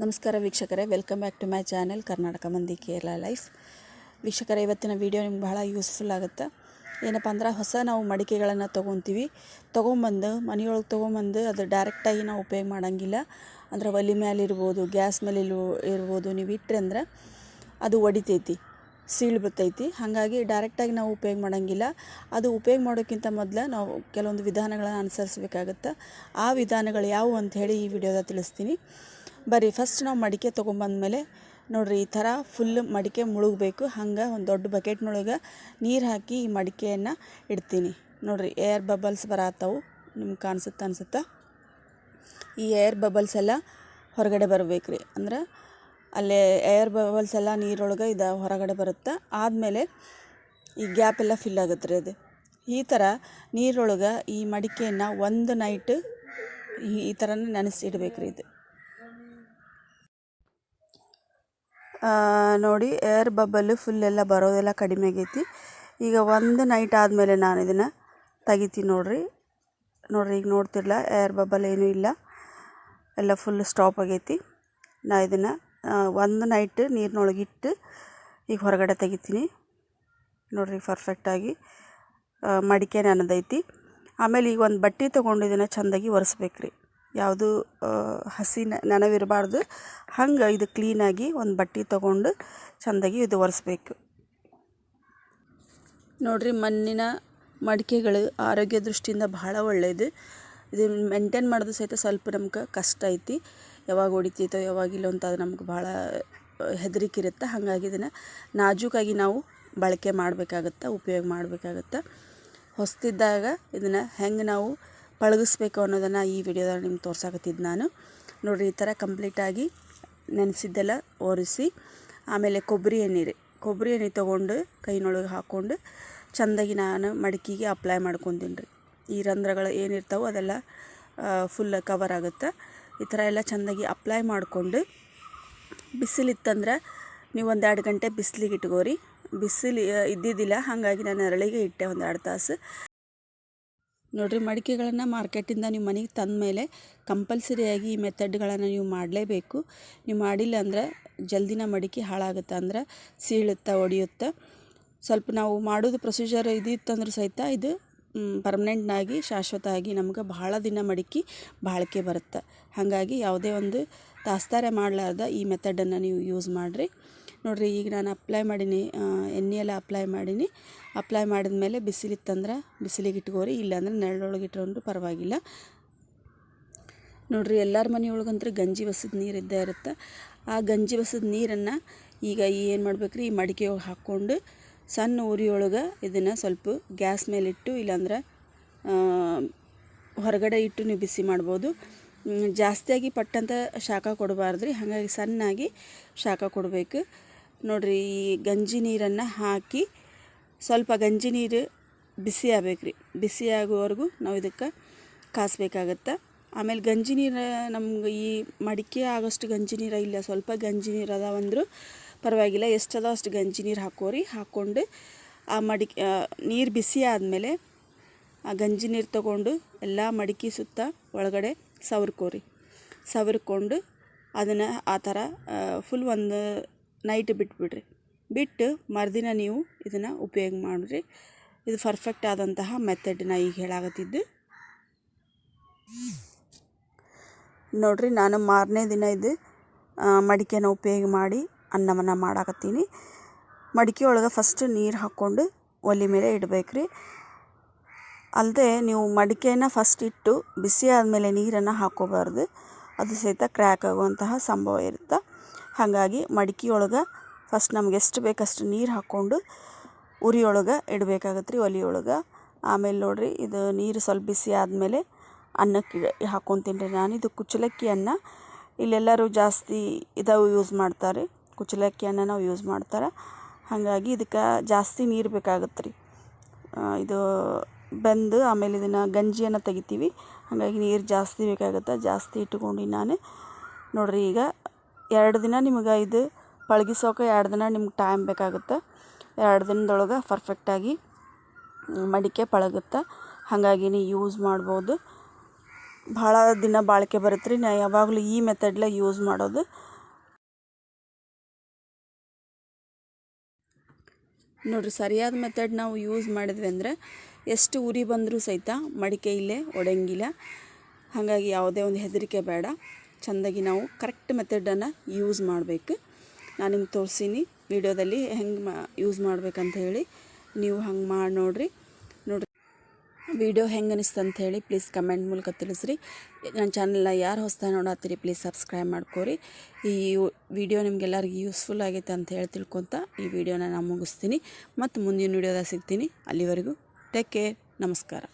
ನಮಸ್ಕಾರ ವೀಕ್ಷಕರೇ welcome back to my channel Karnataka ಮಂದಿ ಕೇರಳ ಲೈಫ್ ವೀಕ್ಷಕರೇ, ಇವತ್ತಿನ ವಿಡಿಯೋ ನಿಮ್ಗೆ ಬಹಳ ಯೂಸ್ಫುಲ್ ಆಗುತ್ತೆ. ಏನಪ್ಪ ಅಂದ್ರೆ, ಹೊಸ ನಾವು ಮಡಿಕೆಗಳನ್ನು ತೊಗೊತೀವಿ. ತೊಗೊಂಬಂದು, ಮನೆಯೊಳಗೆ ತೊಗೊಂಬಂದು, ಅದು ಡೈರೆಕ್ಟಾಗಿ ನಾವು ಉಪಯೋಗ ಮಾಡೋಂಗಿಲ್ಲ. ಅಂದ್ರೆ, ಒಲೆ ಮೇಲೆ ಇರ್ಬೋದು, ಗ್ಯಾಸ್ ಮೇಲೆ ಇರ್ಬೋದು, ನೀವು ಇಟ್ಟರೆ ಅಂದ್ರೆ ಅದು ಒಡಿತೈತಿ, ಸೀಳು ಬರ್ತೈತಿ ಹಾಗಾಗಿ ಡೈರೆಕ್ಟಾಗಿ ನಾವು ಉಪಯೋಗ ಮಾಡೋಂಗಿಲ್ಲ. ಅದು ಉಪಯೋಗ ಮಾಡೋಕ್ಕಿಂತ ಮೊದಲು ನಾವು ಕೆಲವೊಂದು ವಿಧಾನಗಳನ್ನು ಅನುಸರಿಸ್ಬೇಕಾಗತ್ತೆ. ಆ ವಿಧಾನಗಳು ಯಾವುವು ಅಂತ ಹೇಳಿ ಈ ವಿಡಿಯೋದಾಗ ತಿಳಿಸ್ತೀನಿ. ಬರ್ರಿ ಫಸ್ಟ್ ನಾವು ಮಡಿಕೆ ತೊಗೊಂಬಂದ್ಮೇಲೆ ನೋಡಿರಿ ಈ ಥರ ಫುಲ್ ಮಡಿಕೆ ಮುಳುಗಬೇಕು. ಹಂಗೆ ಒಂದು ದೊಡ್ಡ ಬಕೆಟ್ನೊಳಗೆ ನೀರು ಹಾಕಿ ಈ ಮಡಿಕೆಯನ್ನು ಇಡ್ತೀನಿ. ನೋಡಿರಿ ಏರ್ ಬಬಲ್ಸ್ ಬರತ್ತವು ನಿಮ್ಗೆ ಕಾಣಿಸುತ್ತೆ ಅನ್ಸುತ್ತಾ? ಈ ಏರ್ ಬಬಲ್ಸ್ ಎಲ್ಲ ಹೊರಗಡೆ ಬರಬೇಕು ರೀ ಅಂದ್ರೆ ಅಲ್ಲೇ ಏರ್ ಬಬಲ್ಸ್ ಎಲ್ಲ ನೀರೊಳಗೆ ಇದು ಹೊರಗಡೆ ಬರುತ್ತೆ? ಆದಮೇಲೆ ಈ ಗ್ಯಾಪ್ ಎಲ್ಲ ಫಿಲ್ ಆಗುತ್ತೆ ರೀ ಅದು. ಈ ಥರ ನೀರೊಳಗೆ ಈ ಮಡಿಕೆಯನ್ನು ಒಂದು ನೈಟ್ ಈ ಥರನೇ ನೆನೆಸಿ ಇಡಬೇಕು ರೀ ಇದು. ನೋಡಿ ಏರ್ ಬಬ್ಬಲ್ ಫುಲ್ ಎಲ್ಲ ಬರೋದೆಲ್ಲ ಕಡಿಮೆ ಆಗೈತಿ. ಈಗ ಒಂದು ನೈಟ್ ಆದಮೇಲೆ ನಾನು ಇದನ್ನು ತೆಗಿತೀನಿ ನೋಡಿರಿ. ನೋಡ್ರಿ, ಈಗ ನೋಡ್ತಿರಲ್ಲ ಏರ್ ಬಬ್ಬಲ್ ಏನೂ ಇಲ್ಲ. ಎಲ್ಲ ಫುಲ್ ಸ್ಟಾಪ್ ಆಗೈತಿ. ನಾ ಇದನ್ನು ಒಂದು ನೈಟ್ ನೀರಿನೊಳಗಿಟ್ಟು ಈಗ ಹೊರಗಡೆ ತೆಗಿತೀನಿ. ನೋಡಿರಿ ಪರ್ಫೆಕ್ಟಾಗಿ ಮಡಿಕೆ ನನ್ನದೈತಿ ಆಮೇಲೆ ಈಗ ಒಂದು ಬಟ್ಟೆ ತೊಗೊಂಡು ಇದನ್ನು ಚೆಂದಾಗಿ ಒರೆಸ್ಬೇಕು ಯಾವುದು ಹಸಿ ನೆನವಿರಬಾರ್ದು. ಹಂಗೆ ಇದು ಕ್ಲೀನಾಗಿ ಒಂದು ಬಟ್ಟೆ ತೊಗೊಂಡು ಚೆಂದಾಗಿ ಇದು ಒರೆಸ್ಬೇಕು. ನೋಡ್ರಿ ಮಣ್ಣಿನ ಮಡಿಕೆಗಳು ಆರೋಗ್ಯ ದೃಷ್ಟಿಯಿಂದ ಭಾಳ ಒಳ್ಳೆಯದು ಇದು ಮೇಂಟೈನ್ ಮಾಡೋದು ಸಹಿತ ಸ್ವಲ್ಪ ನಮ್ಗೆ ಕಷ್ಟ ಐತಿ. ಯಾವಾಗ ಹೊಡಿತೈತೋ ಇಲ್ಲ ಅಂತ ಅದು ನಮ್ಗೆ ಭಾಳ ಹೆದರಿಕೆ ಇರುತ್ತೆ. ಹಾಗಾಗಿ ಇದನ್ನು ನಾಜೂಕಾಗಿ ನಾವು ಬಳಕೆ ಮಾಡಬೇಕಾಗತ್ತೆ, ಉಪಯೋಗ ಮಾಡಬೇಕಾಗತ್ತೆ. ಹೊಸ್ತಿದ್ದಾಗ ಇದನ್ನು ಹೆಂಗೆ ನಾವು ಪಳಗಿಸ್ಬೇಕು ಅನ್ನೋದನ್ನು ಈ ವಿಡಿಯೋದಾಗ ನಿಮ್ಗೆ ತೋರ್ಸಾಕತ್ತಿದ್ದು ನಾನು. ನೋಡಿರಿ, ಈ ಥರ ಕಂಪ್ಲೀಟಾಗಿ ನೆನೆಸಿದ್ದೆಲ್ಲ ಒರೆಸಿ, ಆಮೇಲೆ ಕೊಬ್ಬರಿ ಎಣ್ಣೆ ಕೊಬ್ಬರಿ ಎಣ್ಣೆ ತೊಗೊಂಡು ಕೈನೊಳಗೆ ಹಾಕ್ಕೊಂಡು ಚೆಂದಾಗಿ ನಾನು ಮಡಿಕೆಗೆ ಅಪ್ಲೈ ಮಾಡ್ಕೊತೀನಿ ರೀ. ಈ ರಂಧ್ರಗಳು ಏನಿರ್ತಾವೋ ಅದೆಲ್ಲ ಫುಲ್ ಕವರ್ ಆಗುತ್ತೆ. ಈ ಥರ ಎಲ್ಲ ಚೆಂದಾಗಿ ಅಪ್ಲೈ ಮಾಡಿಕೊಂಡು ಬಿಸಿಲಿತ್ತಂದ್ರೆ ನೀವು ಒಂದು ಎರಡು ಗಂಟೆ ಬಿಸಿಲಿಗೆ ಇಟ್ಕೋರಿ. ಬಿಸಿಲು ಇದ್ದಿದ್ದಿಲ್ಲ, ಹಾಗಾಗಿ ನಾನು ಅರಳಿಗೆ ಇಟ್ಟೆ ಒಂದು ಎರಡು ತಾಸು. ನೋಡಿರಿ, ಮಡಿಕೆಗಳನ್ನು ಮಾರ್ಕೆಟಿಂದ ನೀವು ಮನೆಗೆ ತಂದ ಮೇಲೆ ಕಂಪಲ್ಸರಿಯಾಗಿ ಈ ಮೆಥಡ್ಗಳನ್ನು ನೀವು ಮಾಡಲೇಬೇಕು. ನೀವು ಮಾಡಿಲ್ಲ ಅಂದ್ರೆ ಜಲ್ದಿನ ಮಡಿಕೆ ಹಾಳಾಗುತ್ತೆ ಅಂದ್ರೆ ಸೀಳುತ್ತೆ ಒಡೆಯುತ್ತೆ. ಸ್ವಲ್ಪ ನಾವು ಮಾಡೋದು ಪ್ರೊಸೀಜರ್ ಇದಿತ್ತಂದ್ರೆ ಸಹಿತ ಇದು ಪರ್ಮನೆಂಟ್ನಾಗಿ ಶಾಶ್ವತ ಆಗಿ ನಮ್ಗೆ ಭಾಳ ದಿನ ಮಡಿಕೆ ಬಾಳಿಕೆ ಬರುತ್ತೆ. ಹಾಗಾಗಿ ಯಾವುದೇ ಒಂದು ತಾಸ್ತಾರೆ ಮಾಡಲಾರ್ದ ಈ ಮೆಥಡನ್ನು ನೀವು ಯೂಸ್ ಮಾಡಿರಿ. ನೋಡಿರಿ, ಈಗ ನಾನು ಅಪ್ಲೈ ಮಾಡೀನಿ. ಎಣ್ಣೆ ಎಲ್ಲ ಅಪ್ಲೈ ಮಾಡೀನಿ. ಅಪ್ಲೈ ಮಾಡಿದ್ಮೇಲೆ ಬಿಸಿಲಿತ್ತಂದ್ರೆ ಬಿಸಿಲಿಗೆ ಇಟ್ಕೋರಿ, ಇಲ್ಲಾಂದ್ರೆ ನೆರಳೊಳಗೆ ಇಟ್ಕೊಂಡ್ರು ಪರವಾಗಿಲ್ಲ. ನೋಡ್ರಿ, ಎಲ್ಲರ ಮನೆಯೊಳಗಂತೂ ಗಂಜಿ ಬಸದ ನೀರು ಇದ್ದೇ ಇರುತ್ತೆ. ಆ ಗಂಜಿ ಬಸದ ನೀರನ್ನು ಈಗ ಏನು ಮಾಡ್ಬೇಕು ರೀ ಈ ಮಡಿಕೆ ಹಾಕ್ಕೊಂಡು ಸಣ್ಣ ಉರಿಯೊಳಗೆ ಇದನ್ನು ಸ್ವಲ್ಪ ಗ್ಯಾಸ್ ಮೇಲಿಟ್ಟು, ಇಲ್ಲಾಂದ್ರೆ ಹೊರಗಡೆ ಇಟ್ಟು ನೀವು ಬಿಸಿ ಮಾಡ್ಬೋದು. ಜಾಸ್ತಿಯಾಗಿ ಪಟ್ಟಂತ ಶಾಖ ಕೊಡಬಾರ್ದ್ರಿ. ಹಾಗಾಗಿ ಸಣ್ಣಾಗಿ ಶಾಖ ಕೊಡಬೇಕು. ನೋಡ್ರಿ, ಈ ಗಂಜಿ ನೀರನ್ನು ಹಾಕಿ ಸ್ವಲ್ಪ ಗಂಜಿ ನೀರು ಬಿಸಿ ಆಗ್ಬೇಕು ಬಿಸಿ ಆಗೋವರೆಗೂ ನಾವು ಇದಕ್ಕೆ ಕಾಸಬೇಕಾಗತ್ತೆ. ಆಮೇಲೆ ಗಂಜಿ ನೀರು ನಮ್ಗೆ ಈ ಮಡಿಕೆ ಆಗೋಷ್ಟು ಗಂಜಿ ನೀರು ಇಲ್ಲ, ಸ್ವಲ್ಪ ಗಂಜಿ ನೀರು ಅದಾವಂದ್ರು ಪರವಾಗಿಲ್ಲ ಎಷ್ಟು ಅದಾವ ಅಷ್ಟು ಗಂಜಿ ನೀರು ಹಾಕೋರಿ. ಹಾಕ್ಕೊಂಡು ಆ ಮಡಿಕೆ ನೀರು ಬಿಸಿ ಆದಮೇಲೆ ಆ ಗಂಜಿ ನೀರು ತಗೊಂಡು ಎಲ್ಲ ಮಡಿಕೆ ಸುತ್ತ ಒಳಗಡೆ ಸವರ್ಕೋರಿ. ಸವರ್ಕೊಂಡು ಅದನ್ನು ಆ ಥರ ಫುಲ್ ಒಂದು ನೈಟ್ ಬಿಟ್ಬಿಡ್ರಿ. ಬಿಟ್ಟು ಮರುದಿನ ನೀವು ಇದನ್ನು ಉಪಯೋಗ ಮಾಡಿರಿ. ಇದು ಪರ್ಫೆಕ್ಟ್ ಆದಂತಹ ಮೆಥಡ್ ನಾ ಈಗ ಹೇಳಾಗತ್ತಿದ್ದು ನೋಡ್ರಿ ನಾನು ಮಾರನೇ ದಿನ ಇದು ಮಡಿಕೆನ ಉಪಯೋಗ ಮಾಡಿ ಅನ್ನವನ್ನು ಮಾಡಾಕತ್ತೀನಿ. ಮಡಿಕೆ ಒಳಗೆ ಫಸ್ಟ್ ನೀರು ಹಾಕ್ಕೊಂಡು ಒಲೆ ಮೇಲೆ ಇಡಬೇಕ್ರಿ. ಅಲ್ಲದೆ ನೀವು ಮಡಿಕೆನ ಫಸ್ಟ್ ಇಟ್ಟು ಬಿಸಿ ಆದಮೇಲೆ ನೀರನ್ನು ಹಾಕ್ಕೋಬಾರ್ದು ಅದು ಸಹಿತ ಕ್ರ್ಯಾಕ್ ಆಗುವಂತಹ ಸಂಭವ ಇರುತ್ತೆ? ಹಾಗಾಗಿ ಮಡಿಕೆಯೊಳಗೆ ಫಸ್ಟ್ ನಮ್ಗೆ ಎಷ್ಟು ಬೇಕಷ್ಟು ನೀರು ಹಾಕ್ಕೊಂಡು ಉರಿಯೊಳಗೆ ಇಡಬೇಕಾಗತ್ತೆ ರೀ ಒಲೆಯೊಳಗೆ. ಆಮೇಲೆ ನೋಡಿರಿ ಇದು ನೀರು ಸ್ವಲ್ಪ ಬಿಸಿ ಆದಮೇಲೆ ಅನ್ನಕ್ಕೆ ಹಾಕ್ಕೊತೀನಿ ರೀ ನಾನು. ಇದು ಕುಚ್ಚಲಕ್ಕಿ ಅನ್ನ. ಇಲ್ಲೆಲ್ಲರೂ ಜಾಸ್ತಿ ಇದಾವೆ ಯೂಸ್ ಮಾಡ್ತಾರೆ. ಕುಚ್ಚಲಕ್ಕಿ ಅನ್ನ ನಾವು ಯೂಸ್ ಮಾಡ್ತಾರೆ. ಹಾಗಾಗಿ ಇದಕ್ಕೆ ಜಾಸ್ತಿ ನೀರು ಬೇಕಾಗತ್ತೆ ರೀ ಇದು ಬೆಂದು ಆಮೇಲೆ ಇದನ್ನು ಗಂಜಿಯನ್ನು ತೆಗಿತೀವಿ. ಹಾಗಾಗಿ ನೀರು ಜಾಸ್ತಿ ಬೇಕಾಗುತ್ತೆ. ಜಾಸ್ತಿ ಇಟ್ಕೊಂಡು ನಾನು. ನೋಡ್ರಿ ಈಗ ಎರಡು ದಿನ ನಿಮಗೆ ಇದು ಪಳಗಿಸೋಕೆ ಎರಡು ದಿನ ನಿಮ್ಗೆ ಟೈಮ್ ಬೇಕಾಗುತ್ತೆ. ಎರಡು ದಿನದೊಳಗೆ ಪರ್ಫೆಕ್ಟಾಗಿ ಮಡಿಕೆ ಪಳಗುತ್ತೆ. ಹಾಗಾಗಿ ನೀವು ಯೂಸ್ ಮಾಡ್ಬೋದು. ಭಾಳ ದಿನ ಬಾಳಿಕೆ ಬರುತ್ತೆ ರೀ ನಾ ಯಾವಾಗಲೂ ಈ ಮೆಥಡ್ಲೇ ಯೂಸ್ ಮಾಡೋದು. ನೋಡಿರಿ, ಸರಿಯಾದ ಮೆಥಡ್ ನಾವು ಯೂಸ್ ಮಾಡಿದ್ವಿ ಅಂದರೆ ಎಷ್ಟು ಉರಿ ಬಂದರೂ ಸಹಿತ ಮಡಿಕೆ ಇಲ್ಲೇ, ಒಡೆಯಂಗಿಲ್ಲ. ಹಾಗಾಗಿ ಯಾವುದೇ ಒಂದು ಹೆದರಿಕೆ ಬೇಡ. ಚೆಂದಾಗಿ ನಾವು ಕರೆಕ್ಟ್ ಮೆಥಡನ್ನು ಯೂಸ್ ಮಾಡಬೇಕು. ನಾನು ನಿಮ್ಗೆ ತೋರಿಸೀನಿ ವಿಡಿಯೋದಲ್ಲಿ ಹೆಂಗೆ ಮಾ ಯೂಸ್ ಮಾಡ್ಬೇಕಂತ ಹೇಳಿ. ನೀವು ಹಂಗೆ ಮಾಡಿ ನೋಡಿರಿ. ನೋಡಿರಿ. ವಿಡಿಯೋ ಹೆಂಗೆ ಅನಿಸ್ತು ಅಂತ ಹೇಳಿ ಪ್ಲೀಸ್ ಕಮೆಂಟ್ ಮೂಲಕ ತಿಳಿಸ್ರಿ. ನನ್ನ ಚಾನಲ್ನ ಯಾರು ಹೊಸ ನೋಡತ್ತೀರಿ ಪ್ಲೀಸ್ ಸಬ್ಸ್ಕ್ರೈಬ್ ಮಾಡ್ಕೋರಿ. ಈ ವಿಡಿಯೋ ನಿಮ್ಗೆಲ್ಲರಿಗೂ ಯೂಸ್ಫುಲ್ ಆಗೈತೆ ಅಂತ ಹೇಳಿ ತಿಳ್ಕೊತ ಈ ವಿಡಿಯೋನ ನಾನು ಮುಗಿಸ್ತೀನಿ. ಮತ್ತು ಮುಂದಿನ ವಿಡಿಯೋದಾಗ ಸಿಗ್ತೀನಿ. ಅಲ್ಲಿವರೆಗೂ ಟೇಕ್ ಕೇರ್. ನಮಸ್ಕಾರ.